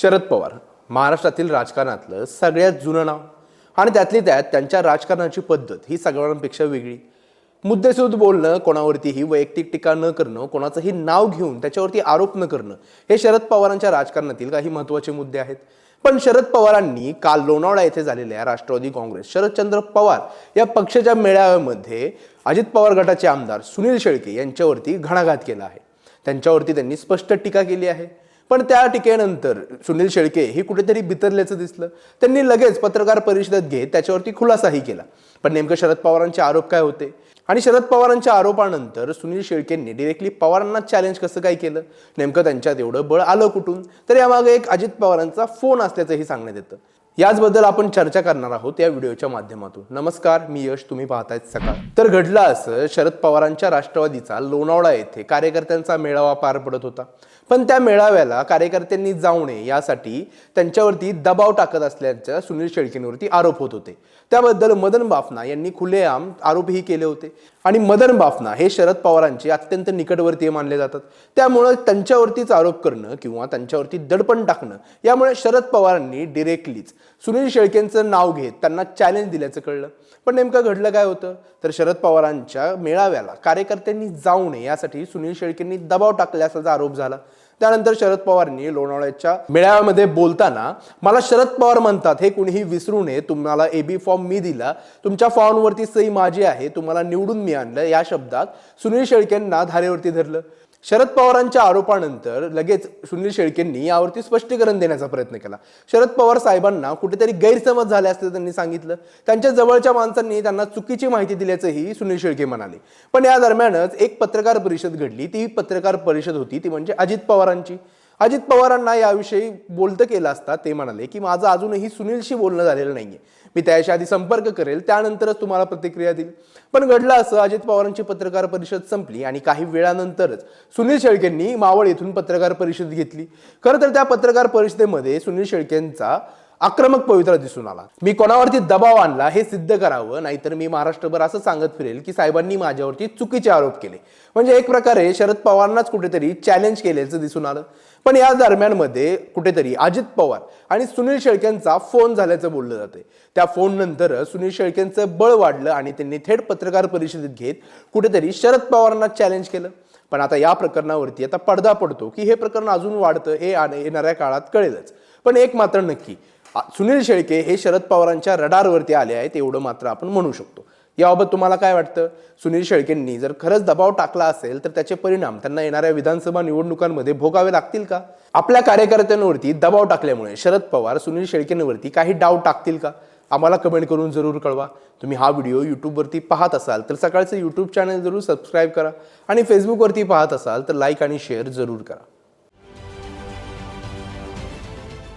शरद पवार महाराष्ट्रातील राजकारणातलं सगळ्यात जुनं नाव. आणि त्यातली त्यात त्यांच्या राजकारणाची पद्धत ही सगळ्यांपेक्षा वेगळी. मुद्देसूद बोलणं कोणावरतीही वैयक्तिक टीका न करणं कोणाचंही नाव घेऊन त्याच्यावरती आरोप न करणं हे शरद पवारांच्या राजकारणातील काही महत्त्वाचे मुद्दे आहेत. पण शरद पवारांनी काल लोणावळा येथे झालेल्या राष्ट्रवादी काँग्रेस शरदचंद्र पवार या पक्षाच्या मेळाव्यामध्ये अजित पवार गटाचे आमदार सुनील शेळके यांच्यावरती घणाघात केला आहे. त्यांच्यावरती त्यांनी स्पष्ट टीका केली आहे. पण त्या टीकेनंतर सुनील शेळके हे कुठेतरी बितरल्याचं दिसलं. त्यांनी लगेच पत्रकार परिषदेत घेत त्याच्यावरती खुलासाही केला. पण नेमकं शरद पवारांचे आरोप काय होते? आणि शरद पवारांच्या आरोपानंतर सुनील शेळकेंनी डिरेक्टली पवारांना चॅलेंज कसं काय केलं? नेमकं त्यांच्यात एवढं बळ आलं कुठून? तर यामागे एक अजित पवारांचा फोन असल्याचंही सांगण्यात येतं. याचबद्दल आपण चर्चा करणार आहोत या व्हिडिओच्या माध्यमातून. नमस्कार मी यश तुम्ही पाहताय सकाळ. तर घडलं असं शरद पवारांच्या राष्ट्रवादीचा लोणावळा येथे कार्यकर्त्यांचा मेळावा पार पडत होता. पण त्या मेळाव्याला कार्यकर्त्यांनी जाऊ नये यासाठी त्यांच्यावरती दबाव टाकत असल्याच्या सुनील शेळकेंवरती आरोप होत होते. त्याबद्दल मदन बाफना यांनी खुलेआम आरोपही केले होते. आणि मदन बाफना हे शरद पवारांचे अत्यंत निकटवर्तीय मानले जातात. त्यामुळं त्यांच्यावरतीच आरोप करणं किंवा त्यांच्यावरती दडपण टाकणं यामुळे शरद पवारांनी डिरेक्टलीच सुनील शेळकेंचं नाव घेत त्यांना चॅलेंज दिल्याचं कळलं. पण नेमकं घडलं काय होतं? तर शरद पवारांच्या मेळाव्याला कार्यकर्त्यांनी जाऊ नये यासाठी सुनील शेळकेंनी दबाव टाकल्याचा आरोप झाला. त्यानंतर शरद पवारांनी लोणावळ्याच्या मेळाव्यामध्ये बोलताना मला शरद पवार म्हणतात हे कुणीही विसरू नये तुम्हाला एबी फॉर्म मी दिला. तुमच्या फॉर्मवरती सही माझी आहे तुम्हाला निवडून मी आणलं. या शब्दात सुनील शेळकेंना धारेवरती धरलं. शरद पवारांच्या आरोपानंतर लगेच सुनील शेळकेंनी यावरती स्पष्टीकरण देण्याचा प्रयत्न केला. शरद पवार साहेबांना कुठेतरी गैरसमज झाले असते त्यांनी सांगितलं. त्यांच्या जवळच्या माणसांनी त्यांना चुकीची माहिती दिल्याचंही सुनील शेळके म्हणाले. पण या दरम्यानच एक पत्रकार परिषद घडली. ती पत्रकार परिषद होती ती म्हणजे अजित पवारांची. अजित पवारांना याविषयी बोलतं केलं असता ते म्हणाले की माझं अजूनही सुनीलशी बोलणं झालेलं नाहीये. मी त्याशी आधी संपर्क करेल त्यानंतरच तुम्हाला प्रतिक्रिया देईल. पण घडलं असं अजित पवारांची पत्रकार परिषद संपली आणि काही वेळानंतरच सुनील शेळकेंनी मावळ येथून पत्रकार परिषद घेतली. खरं तर त्या पत्रकार परिषदेमध्ये सुनील शेळकेंचा आक्रमक पवित्रा दिसून आला. मी कोणावरती दबाव आणला हे सिद्ध करावं नाहीतर मी महाराष्ट्रभर असं सांगत फिरेल की साहेबांनी माझ्यावरती चुकीचे आरोप केले. म्हणजे एक प्रकारे शरद पवारांनाच कुठेतरी चॅलेंज केल्याचं दिसून आलं. पण या दरम्यानमध्ये कुठेतरी अजित पवार आणि सुनील शेळकेंचा फोन झाल्याचं बोललं जाते त्या फोन नंतर सुनील शेळकेंचं बळ वाढलं आणि त्यांनी थेट पत्रकार परिषदेत घेत कुठेतरी शरद पवारांना चॅलेंज केलं. पण आता या प्रकरणावरती आता पडदा पडतो की हे प्रकरण अजून वाढतं हे येणाऱ्या काळात कळेलच. पण एक मात्र नक्की सुनील शेळके हे शरद पवारांच्या रडारवरती आले आहेत एवढं मात्र आपण म्हणू शकतो. याबाबत तुम्हाला काय वाटतं? सुनील शेळकेंनी जर खरंच दबाव टाकला असेल तर त्याचे परिणाम त्यांना येणाऱ्या विधानसभा निवडणुकांमध्ये भोगावे लागतील का? आपल्या कार्यकर्त्यांवरती दबाव टाकल्यामुळे शरद पवार सुनील शेळकेंवरती काही डाव टाकतील का? आम्हाला कमेंट करून जरूर कळवा. तुम्ही हा व्हिडिओ यूट्यूबवरती पाहत असाल तर सकाळचं यूट्यूब चॅनल जरूर सबस्क्राईब करा आणि फेसबुकवरती पाहत असाल तर लाईक आणि शेअर जरूर करा.